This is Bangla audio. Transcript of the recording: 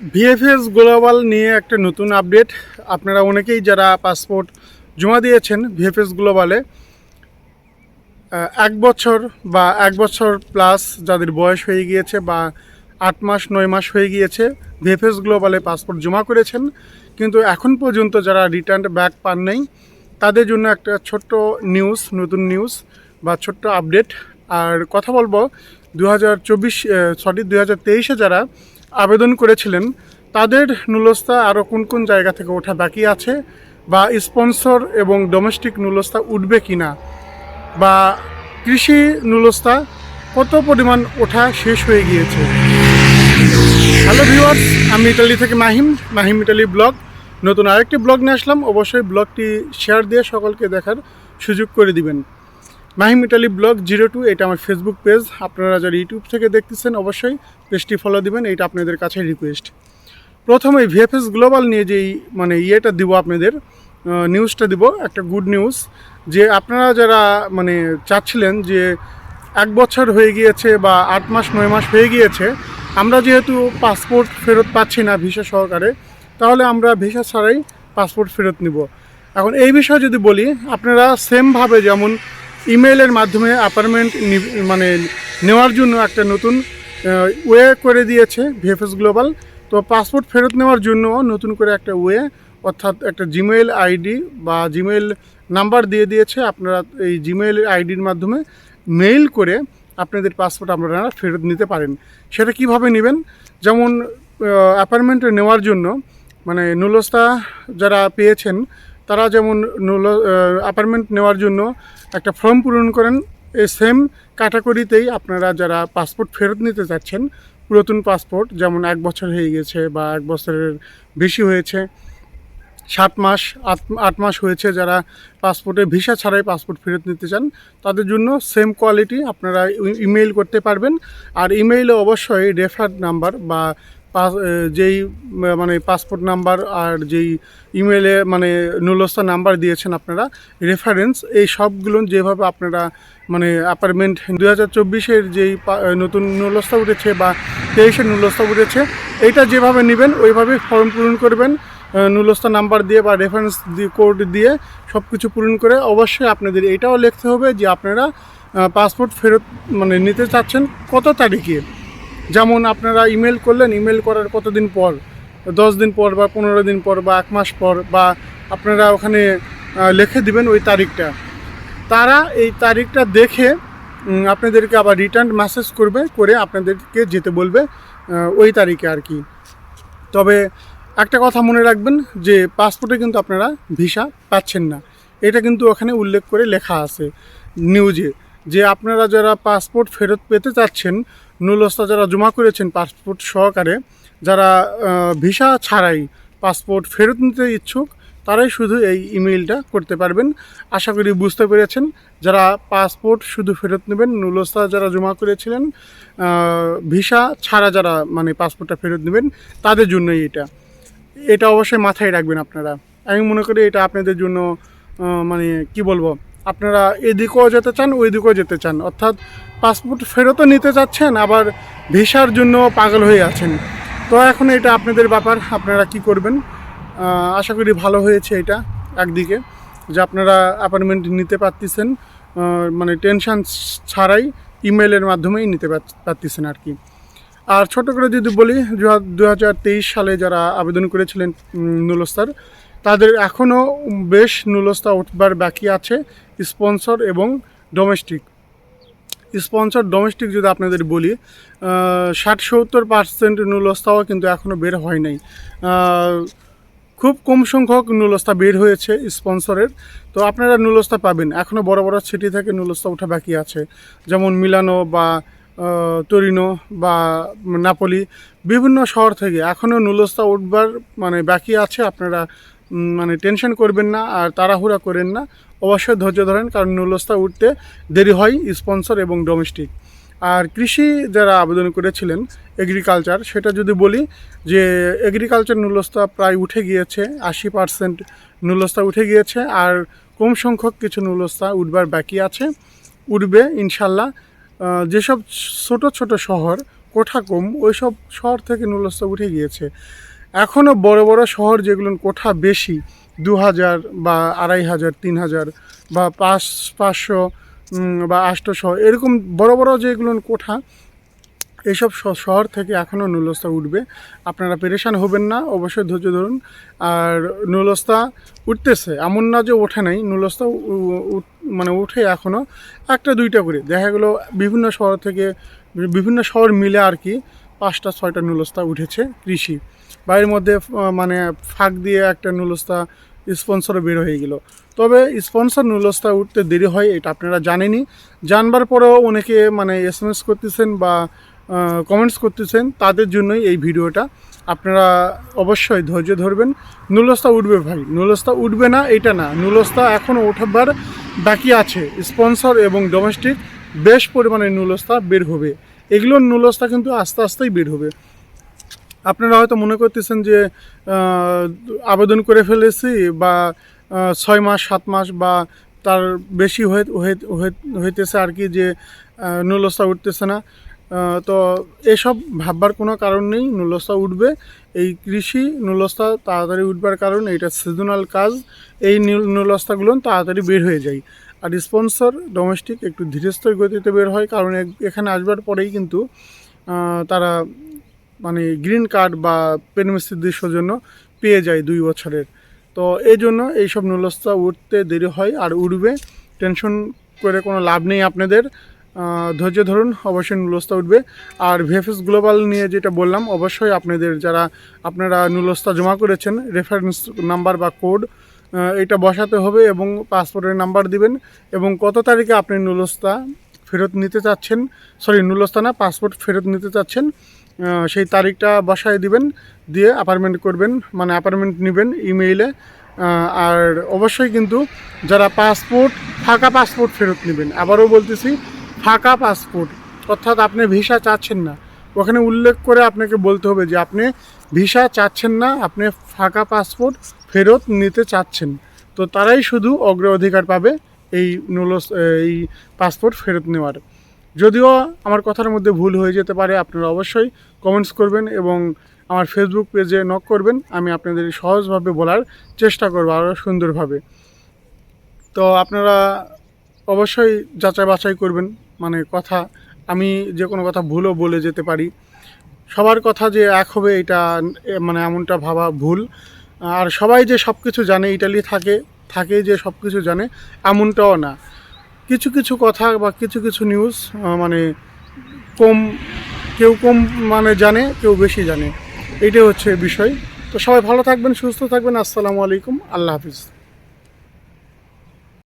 ভিএফএস গ্লোবাল নিয়ে একটা নতুন আপডেট আপনারা অনেকেই যারা পাসপোর্ট জমা দিয়েছেন ভিএফএস গ্লোবালে এক বছর বা এক বছর প্লাস যাদের বয়স হয়ে গিয়েছে বা আট মাস, নয় মাস হয়ে গিয়েছে ভিএফএস গ্লোবালে পাসপোর্ট জমা করেছেন। কিন্তু এখন পর্যন্ত যারা রিটার্ন ব্যাক পান নেই, তাদের জন্য একটা ছোট্ট নিউজ নতুন নিউজ বা ছোট্ট আপডেট আর কথা বলব দু হাজার চব্বিশ সরি দু হাজার তেইশে যারা আবেদন করেছিলেন, তাদের নুলস্তা আরও কোন কোন জায়গা থেকে ওঠা বাকি আছে বা স্পন্সর এবং ডোমেস্টিক নুলস্তা উঠবে কি না বা কৃষি নুলস্তা কত পরিমাণ ওঠা শেষ হয়ে গিয়েছে? হ্যালো ভিউয়ার্স আমি ইটালি থেকে মাহিম মাহিম ইটালি ব্লগ। নতুন আরেকটি ব্লগ নিয়ে আসলাম। অবশ্যই ব্লগটি শেয়ার দিয়ে সকলকে দেখার সুযোগ করে দিবেন। Mahim Italy blog zero two, এটা আমার ফেসবুক পেজ আপনারা যারা ইউটিউব থেকে দেখতেছেন, অবশ্যই পেজটি ফলো দিবেন এটা আপনাদের কাছে রিকোয়েস্ট প্রথমে ভিএফএস গ্লোবাল নিয়ে যেই মানে ইয়েটা দিব আপনাদের নিউজটা দিব, একটা গুড নিউজ যে আপনারা যারা মানে চাচ্ছিলেন যে এক বছর হয়ে গিয়েছে বা আট মাস, নয় মাস হয়ে গিয়েছে, আমরা যেহেতু পাসপোর্ট ফেরত পাচ্ছি না ভিসা সহকারে, তাহলে আমরা ভিসা ছাড়াই পাসপোর্ট ফেরত নিব। এখন এই বিষয়ে যদি বলি, আপনারা সেমভাবে যেমন ইমেলের মাধ্যমে অ্যাপার্টমেন্ট মানে নেওয়ার জন্য একটা নতুন ওয়ে করে দিয়েছে ভিএফএস গ্লোবাল তো পাসপোর্ট ফেরত নেওয়ার জন্য নতুন করে একটা ওয়ে, অর্থাৎ একটা জিমেইল আইডি বা জিমেইল নাম্বার দিয়ে দিয়েছে। আপনারা এই জিমেইল আইডির মাধ্যমে মেইল করে আপনাদের পাসপোর্ট আপনারা ফেরত নিতে পারেন। সেটা কীভাবে নেবেন? যেমন অ্যাপার্টমেন্টে নেওয়ার জন্য মানে নুলস্তা যারা পেয়েছেন তারা যেমন অ্যাপার্টমেন্ট নেওয়ার জন্য একটা ফর্ম পূরণ করেন, এই সেম ক্যাটাগরিতেই আপনারা যারা পাসপোর্ট ফেরত নিতে চাচ্ছেন, পুরাতন পাসপোর্ট যেমন এক বছর হয়ে গেছে বা এক বছরের বেশি হয়েছে, সাত মাস, আট আট মাস হয়েছে যারা পাসপোর্টে ভিসা ছাড়াই পাসপোর্ট ফেরত নিতে চান, তাদের জন্য সেম কোয়ালিটি আপনারা ইমেইল করতে পারবেন। আর ইমেইলে অবশ্যই রেফার নাম্বার বা যেই মানে পাসপোর্ট নাম্বার আর যেই ইমেলে মানে নুলস্থা নাম্বার দিয়েছেন আপনারা রেফারেন্স এই সবগুলো যেভাবে আপনারা মানে অ্যাপার্টমেন্ট দু হাজার চব্বিশের যেই নতুন নুলস্থা উঠেছে বা তেইশের নুলস্থা উঠেছে এইটা যেভাবে নেবেন, ওইভাবে ফর্ম পূরণ করবেন নুলস্থা নাম্বার দিয়ে বা রেফারেন্স দিয়ে কোড দিয়ে সব কিছু পূরণ করে অবশ্যই আপনাদের এটাও লিখতে হবে যে আপনারা পাসপোর্ট ফেরত মানে নিতে চাচ্ছেন কত তারিখে। যেমন আপনারা ইমেল করলেন, ইমেল করার কতদিন পর? দশ দিন পর বা পনেরো দিন পর বা এক মাস পর বা আপনারা ওখানে লিখে দিবেন ওই তারিখটা। তারা এই তারিখটা দেখে আপনাদেরকে আবার রিটার্ন মেসেজ করবে, করে আপনাদেরকে যেতে বলবে ওই তারিখে আর কি। তবে একটা কথা মনে রাখবেন যে পাসপোর্টে কিন্তু আপনারা ভিসা পাচ্ছেন না। এটা কিন্তু ওখানে উল্লেখ করে লেখা আছে নিউজে যে আপনারা যারা পাসপোর্ট ফেরত পেতে চাচ্ছেন নুলস্তা যারা জমা করেছেন পাসপোর্ট সহকারে, যারা ভিসা ছাড়াই পাসপোর্ট ফেরত নিতে ইচ্ছুক, তারাই শুধু এই ইমেইলটা করতে পারবেন। আশা করি বুঝতে পেরেছেন, যারা পাসপোর্ট শুধু ফেরত নেবেন নুলস্তা যারা জমা করেছিলেন ভিসা ছাড়া যারা মানে পাসপোর্টটা ফেরত নেবেন, তাদের জন্যই এটা। এটা অবশ্যই মাথায় রাখবেন আপনারা। আমি মনে করি এটা আপনাদের জন্য মানে কি বলব? আপনারা এদিকেও যেতে চান ওই দিকেও যেতে চান। অর্থাৎ পাসপোর্ট ফেরতও নিতে চাচ্ছেন, আবার ভিসার জন্য পাগল হয়ে আছেন। তো এখন এটা আপনাদের ব্যাপার, আপনারা কি করবেন? আশা করি ভালো হয়েছে এটা একদিকে, যে আপনারা অ্যাপয়েন্টমেন্ট নিতে পারতেছেন মানে টেনশন ছাড়াই ইমেলের মাধ্যমেই নিতে পারতেছেন আর কি। আর ছোট করে যদি বলি দু হাজার তেইশ সালে যারা আবেদন করেছিলেন নুলস্তার, তাদের এখনও বেশ নুলস্তা উঠবার বাকি আছে। স্পন্সর এবং ডোমেস্টিক। স্পন্সর, ডোমেস্টিক যদি আপনাদের বলি ষাট সত্তর পার্সেন্ট নুলস্তাও কিন্তু এখনও বের হয় নাই। খুব কম সংখ্যক নুলস্তা বের হয়েছে স্পন্সরের। তো আপনারা নুলস্তা পাবেন। এখনও বড় বড় সিটি থেকে নুলস্তা ওঠা বাকি আছে। যেমন মিলানো বা তোরিনো বা নাপোলি বিভিন্ন শহর থেকে। এখনও নুলস্তা উঠবার মানে বাকি আছে, আপনারা মানে টেনশন করবেন না আর তাড়াহুড়া করেন না। অবশ্যই ধৈর্য ধরেন, কারণ নুলস্তা উঠতে দেরি হয় স্পন্সর এবং ডোমেস্টিক আর কৃষি যারা আবেদন করেছিলেন এগ্রিকালচার সেটা যদি বলি যে এগ্রিকালচার নুলস্তা প্রায় উঠে গিয়েছে, আশি পার্সেন্ট নুলস্তা উঠে গিয়েছে, আর কম সংখ্যক কিছু নুলস্তা উঠবার বাকি আছে। উঠবে ইনশাল্লাহ। যেসব ছোট ছোট শহর কোঠা কম ওইসব শহর থেকে নুলস্ত উঠে গিয়েছে। এখনও বড় বড় শহর যেগুলো কোঠা বেশি দু হাজার বা আড়াই হাজার, তিন হাজার বা পাঁচ, পাঁচশো বা আটশোশো এরকম বড় বড় যেগুলো কোঠা এইসব শহর থেকে এখনও নুলস্তা উঠবে। আপনারা পেরেশান হবেন না, অবশ্যই ধৈর্য ধরুন। আর নুলস্তা উঠতেছে, এমন না যে ওঠে নাই নুলস্তা মানে উঠে এখনও। একটা, দুইটা করে, দেখা গেলো বিভিন্ন শহর থেকে বিভিন্ন শহর মিলে আর কি পাঁচটা, ছয়টা নুলস্তা উঠেছে কৃষি। বা এর মধ্যে মানে ফাঁক দিয়ে একটা নুলস্তা স্পন্সরও বের হয়ে গেল। তবে স্পন্সর নুলস্তা উঠতে দেরি হয়, এটা আপনারা জানেনই। জানবার পরেও অনেকে মানে এস করতেছেন বা কমেন্টস করতেছেন, তাদের জন্যই এই ভিডিওটা। আপনারা অবশ্যই ধৈর্য ধরবেন। নুলস্তা উঠবে ভাই, নুলস্তা উঠবে না, এটা না। নুলস্তা এখনও ওঠাবার বাকি আছে। স্পন্সর এবং ডোমেস্টিক বেশ পরিমাণে নুলস্তা বের হবে। এগুলোর নুলস্তা কিন্তু আস্তে আস্তেই বের হবে। আপনারা হয়তো মনে করতেছেন যে আবেদন করে ফেলেছি বা ছয় মাস, সাত মাস বা তার বেশি হয়ে হইতেছে আর কি যে নুলস্তা উঠতেছে না। তো এসব ভাববার কোনো কারণ নেই, নুলস্তা উঠবে। এই কৃষি নুলস্তা তাড়াতাড়ি উঠবার কারণ এটা সিজনাল কাজ। এই নুল- নুলস্তাগুলো তাড়াতাড়ি বের হয়ে যায়। আর স্পন্সর ডোমেস্টিক একটু ধীরস্থর গতিতে বের হয়, কারণ এখানে আসবার পরেই কিন্তু তারা মানে গ্রিন কার্ড বা পেনমিস্ত্রির দৃশ্যর জন্য পেয়ে যায় দুই বছরের। তো এই জন্য এইসব নুলস্তা উঠতে দেরি হয় আর উঠবে। টেনশন করে কোনো লাভ নেই আপনাদের। ধৈর্য ধরুন, অবশ্যই নুলস্তা উঠবে। আর ভিএফএস গ্লোবাল নিয়ে যেটা বললাম, অবশ্যই আপনাদের যারা, আপনারা নুলস্তা জমা করেছেন রেফারেন্স নাম্বার বা কোড এটা বসাতে হবে এবং পাসপোর্টের নাম্বার দিবেন এবং কত তারিখে আপনি নুলস্তা ফেরত নিতে চাচ্ছেন সরি নুলস্তা না পাসপোর্ট ফেরত নিতে চাচ্ছেন সেই তারিখটা বসায় দিবেন, দিয়ে অ্যাপার্টমেন্ট করবেন মানে অ্যাপার্টমেন্ট নেবেন ইমেইলে আর অবশ্যই কিন্তু যারা পাসপোর্ট ফাঁকা পাসপোর্ট ফেরত নেবেন, আবারও বলতেছি ফাঁকা পাসপোর্ট, অর্থাৎ আপনি ভিসা চাচ্ছেন না। ওখানে উল্লেখ করে আপনাকে বলতে হবে যে আপনি ভিসা চাচ্ছেন না, আপনি ফাঁকা পাসপোর্ট ফেরত নিতে চাচ্ছেন। তো তারাই শুধু অগ্রাধিকার পাবে এই নুলস, এই পাসপোর্ট ফেরত নেওয়ার। যদিও আমার কথার মধ্যে ভুল হয়ে যেতে পারে, আপনারা অবশ্যই কমেন্টস করবেন এবং আমার ফেসবুক পেজে নক করবেন। আমি আপনাদের সহজভাবে বলার চেষ্টা করব আরও সুন্দরভাবে। তো আপনারা অবশ্যই যাচাই বাছাই করবেন। মানে কথা, আমি যে কোনো কথা ভুলও বলে যেতে পারি। সবার কথা যে এক হবে এটা মানে এমনটা ভাবা ভুল। আর সবাই যে সব কিছু জানে, ইটালি থাকে থাকে যে সব কিছু জানে, এমনটাও না। কিছু কিছু কথা বা কিছু কিছু নিউজ মানে কম, কেউ কম মানে জানে, কেউ বেশি জানে। এইটাই হচ্ছে বিষয়। তো সবাই ভালো থাকবেন, সুস্থ থাকবেন। আসসালামু আলাইকুম। আল্লাহ হাফিজ।